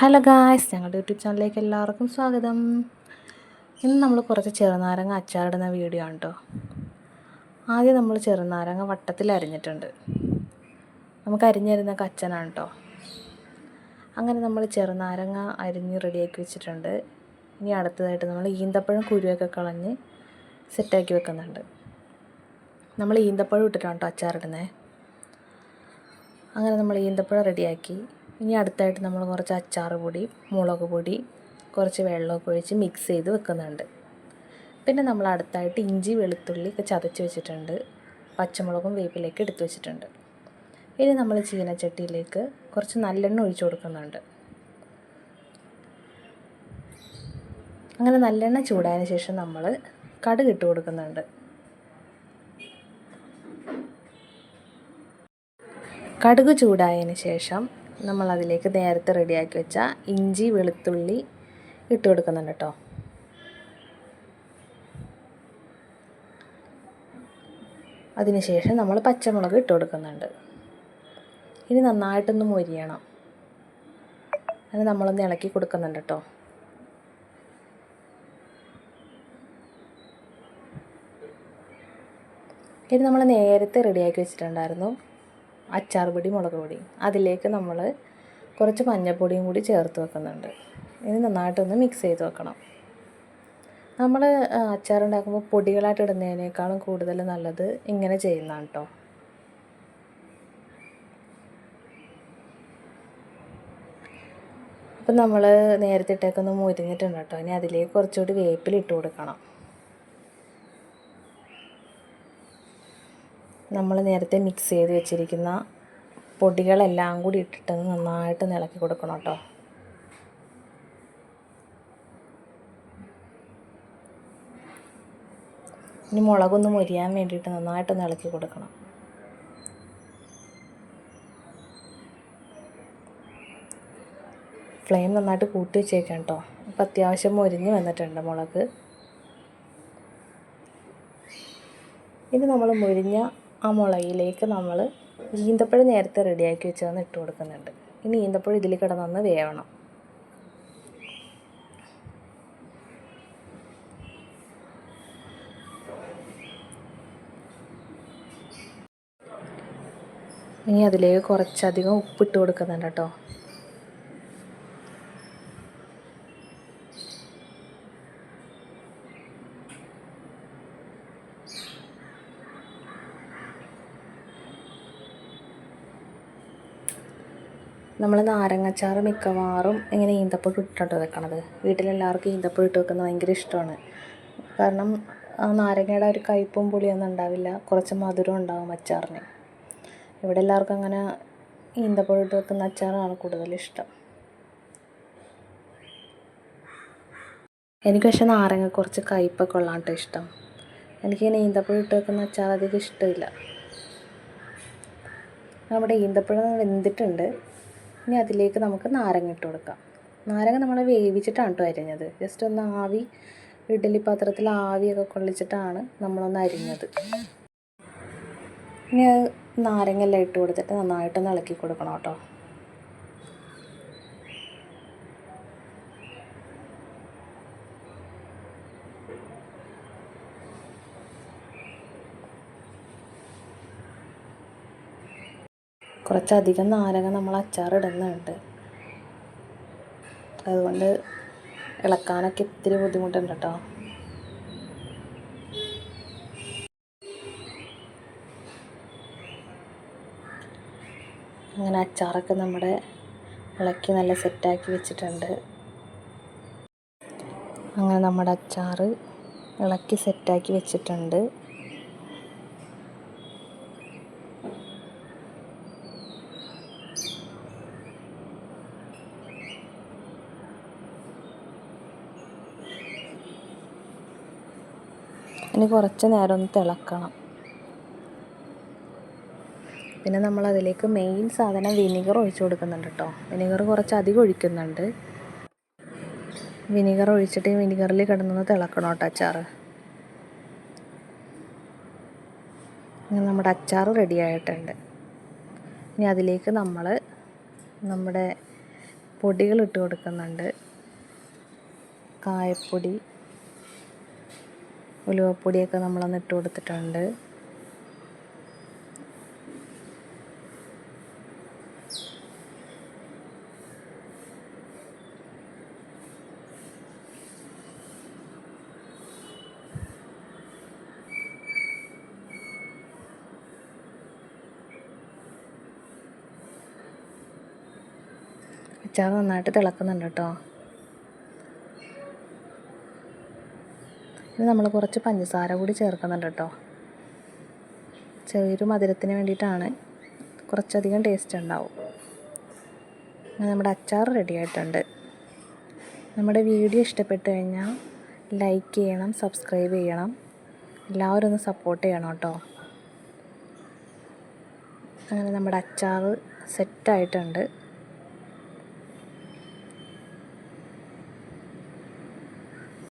Hello guys ഞങ്ങളുടെ YouTube ചാനലിലേക്ക് എല്ലാവർക്കും സ്വാഗതം. ഇന്ന് നമ്മൾ കുറച്ച് ചെറുനാരങ്ങ അച്ചാറിടുന്ന വീഡിയോ ആണ് കേട്ടോ ആദ്യം നമ്മൾ ചെറുനാരങ്ങ വട്ടത്തിൽ അരിഞ്ഞിട്ടുണ്ട്. നമുക്ക് അരിഞ്ഞിരുന്ന കച്ചനാണ് കേട്ടോ അങ്ങനെ നമ്മൾ ചെറുനാരങ്ങ അരിഞ്ഞ് റെഡിയാക്കി വെച്ചിട്ടുണ്ട്. ഇനി അടുത്തതായിട്ട് നമ്മൾ ഈന്തപ്പഴം കുരുവൊക്കെ കളഞ്ഞ് സെറ്റാക്കി വെക്കുന്നുണ്ട്. നമ്മൾ ഈന്തപ്പഴം ഇട്ടിട്ടാണ് കേട്ടോ അച്ചാറിടുന്നത് അങ്ങനെ നമ്മൾ ഈന്തപ്പഴം റെഡിയാക്കി ഇനി അടുത്തായിട്ട് നമ്മൾ കുറച്ച് അച്ചാർ പൊടി മുളക് പൊടി കുറച്ച് വെള്ളമൊക്കെ ഒഴിച്ച് മിക്സ് ചെയ്ത് വെക്കുന്നുണ്ട്. പിന്നെ നമ്മൾ അടുത്തായിട്ട് ഇഞ്ചി വെളുത്തുള്ളി ഒക്കെ ചതച്ച് വെച്ചിട്ടുണ്ട്. പച്ചമുളകും വേപ്പിലേക്ക് എടുത്തു വെച്ചിട്ടുണ്ട്. ഇനി നമ്മൾ ചീനച്ചട്ടിയിലേക്ക് കുറച്ച് നല്ലെണ്ണ ഒഴിച്ചു കൊടുക്കുന്നുണ്ട്. അങ്ങനെ നല്ലെണ്ണ ചൂടായതിന് ശേഷം നമ്മൾ കടുക് ഇട്ട് കൊടുക്കുന്നുണ്ട്. കടുക് ചൂടായതിന് ശേഷം നമ്മൾ അതിലേക്ക് നേരത്തെ റെഡിയാക്കി വെച്ച ഇഞ്ചി വെളുത്തുള്ളി ഇട്ട് കൊടുക്കുന്നുണ്ട് കേട്ടോ അതിനുശേഷം നമ്മൾ പച്ചമുളക് ഇട്ട് കൊടുക്കുന്നുണ്ട്. ഇനി നന്നായിട്ടൊന്ന് മൊരിയണം. അത് നമ്മളൊന്ന് ഇളക്കി കൊടുക്കുന്നുണ്ട് കേട്ടോ ഇത് നമ്മൾ നേരത്തെ റെഡിയാക്കി വെച്ചിട്ടുണ്ടായിരുന്നു. അച്ചാർ പൊടി മുളക് പൊടി. അതിലേക്ക് നമ്മൾ കുറച്ച് മഞ്ഞൾപ്പൊടിയും കൂടി ചേർത്ത് വെക്കുന്നുണ്ട്. ഇനി നന്നായിട്ടൊന്ന് മിക്സ് ചെയ്ത് വെക്കണം. നമ്മൾ അച്ചാർ ഉണ്ടാക്കുമ്പോൾ പൊടികളായിട്ട് ഇടുന്നതിനേക്കാളും കൂടുതൽ നല്ലത് ഇങ്ങനെ ചെയ്യുന്നതാണ് കേട്ടോ അപ്പം നമ്മൾ നേരത്തെ ഇട്ടേക്കൊന്ന് മുരിഞ്ഞിട്ടുണ്ട് കേട്ടോ ഇനി അതിലേക്ക് കുറച്ചുകൂടി വേപ്പിലിട്ട് കൊടുക്കണം. നമ്മൾ നേരത്തെ മിക്സ് ചെയ്ത് വെച്ചിരിക്കുന്ന പൊടികളെല്ലാം കൂടി ഇട്ടിട്ട് നന്നായിട്ട് ഇളക്കി കൊടുക്കണം കേട്ടോ. ഇനി മുളകൊന്ന് മുരിയാൻ വേണ്ടിയിട്ട് നന്നായിട്ട് ഇളക്കി കൊടുക്കണം. ഫ്ലെയിം നന്നായിട്ട് കൂട്ടി വെച്ചേക്കാം കേട്ടോ. അപ്പം അത്യാവശ്യം മുരിഞ്ഞ് വന്നിട്ടുണ്ട് മുളക്. ഇനി നമ്മൾ മുരിഞ്ഞ ആ മുളകിലേക്ക് നമ്മൾ ഈന്തപ്പഴം നേരത്തെ റെഡിയാക്കി വെച്ചതൊന്ന് ഇട്ട് കൊടുക്കുന്നുണ്ട്. ഇനി ഈന്തപ്പഴം ഇതിൽ കിടന്നൊന്ന് വേവണം. ഇനി അതിലേക്ക് കുറച്ചധികം ഉപ്പിട്ട് കൊടുക്കുന്നുണ്ട് കേട്ടോ. നമ്മൾ നാരങ്ങാച്ചാർ മിക്കവാറും ഇങ്ങനെ ഈന്തപ്പഴം ഇട്ടിട്ട് വെക്കണത്. വീട്ടിലെല്ലാവർക്കും ഈന്തപ്പഴം ഇട്ട് വെക്കുന്നത് ഭയങ്കര ഇഷ്ടമാണ്. കാരണം ആ നാരങ്ങയുടെ ഒരു കയ്പും പുളിയൊന്നും ഉണ്ടാവില്ല. കുറച്ച് മധുരം ഉണ്ടാവും അച്ചാറിന്. ഇവിടെ എല്ലാവർക്കും അങ്ങനെ ഈന്തപ്പഴം ഇട്ട് വെക്കുന്ന അച്ചാറാണ് കൂടുതൽ ഇഷ്ടം. എനിക്ക് പക്ഷേ നാരങ്ങ കുറച്ച് കയ്പൊക്കെ ഉള്ളതാണ് ഇഷ്ടം. എനിക്കിങ്ങനെ ഈന്തപ്പഴം ഇട്ട് വെക്കുന്ന അച്ചാർ അധികം ഇഷ്ടമില്ല. നമ്മുടെ ഈന്തപ്പഴം വെന്തിട്ടുണ്ട്. ഇനി അതിലേക്ക് നമുക്ക് നാരങ്ങ ഇട്ട് കൊടുക്കാം. നാരങ്ങ നമ്മൾ വേവിച്ചിട്ടാണ് കേട്ടോ അരിഞ്ഞത്. ജസ്റ്റ് ഒന്ന് ആവി ഇഡ്ഡലി പാത്രത്തിൽ ആവിയൊക്കെ കൊള്ളിച്ചിട്ടാണ് നമ്മളൊന്ന് അരിഞ്ഞത്. ഇനി നാരങ്ങ എല്ലാം ഇട്ട് കൊടുത്തിട്ട് നന്നായിട്ടൊന്ന് ഇളക്കി കൊടുക്കണം കേട്ടോ. കുറച്ചധികം നാരങ്ങ നമ്മൾ അച്ചാറിടുന്നുണ്ട്. അതുകൊണ്ട് ഇളക്കാനൊക്കെ ഇത്തിരി ബുദ്ധിമുട്ടുണ്ട് കേട്ടോ. അങ്ങനെ അച്ചാറൊക്കെ നമ്മുടെ ഇളക്കി നല്ല സെറ്റാക്കി വെച്ചിട്ടുണ്ട്. അങ്ങനെ നമ്മുടെ അച്ചാറ് ഇളക്കി സെറ്റാക്കി വെച്ചിട്ടുണ്ട്. ഇനി കുറച്ച് നേരം ഒന്ന് തിളക്കണം. പിന്നെ നമ്മൾ അതിലേക്ക് മെയിൻ സാധനം വിനിഗർ ഒഴിച്ചു കൊടുക്കുന്നുണ്ട് കേട്ടോ. വിനീഗർ കുറച്ച് അധികം ഒഴിക്കുന്നുണ്ട്. വിനിഗർ ഒഴിച്ചിട്ട് വിനിഗറിൽ കിടന്നൊന്ന് തിളക്കണം കേട്ടോ അച്ചാർ ഇങ്ങനെ നമ്മുടെ അച്ചാർ റെഡി ആയിട്ടുണ്ട്. ഇനി അതിലേക്ക് നമ്മൾ നമ്മുടെ പൊടികൾ ഇട്ട് കൊടുക്കുന്നുണ്ട്. കായപ്പൊടി ഉലുവപ്പൊടിയൊക്കെ നമ്മളൊന്ന് ഇട്ട് കൊടുത്തിട്ടുണ്ട്. അച്ചാർ നന്നായിട്ട് തിളക്കുന്നുണ്ട് കേട്ടോ. ഇനി നമ്മൾ കുറച്ച് പഞ്ചസാര കൂടി ചേർക്കുന്നുണ്ട് കേട്ടോ. ചെറിയൊരു മധുരത്തിന് വേണ്ടിയിട്ടാണ് കുറച്ചധികം ടേസ്റ്റ് ഉണ്ടാവും. നമ്മുടെ അച്ചാർ റെഡി ആയിട്ടുണ്ട്. നമ്മുടെ വീഡിയോ ഇഷ്ടപ്പെട്ട് കഴിഞ്ഞാൽ ലൈക്ക് ചെയ്യണം സബ്സ്ക്രൈബ് ചെയ്യണം. എല്ലാവരും ഒന്ന് സപ്പോർട്ട് ചെയ്യണം കേട്ടോ. അങ്ങനെ നമ്മുടെ അച്ചാർ സെറ്റായിട്ടുണ്ട്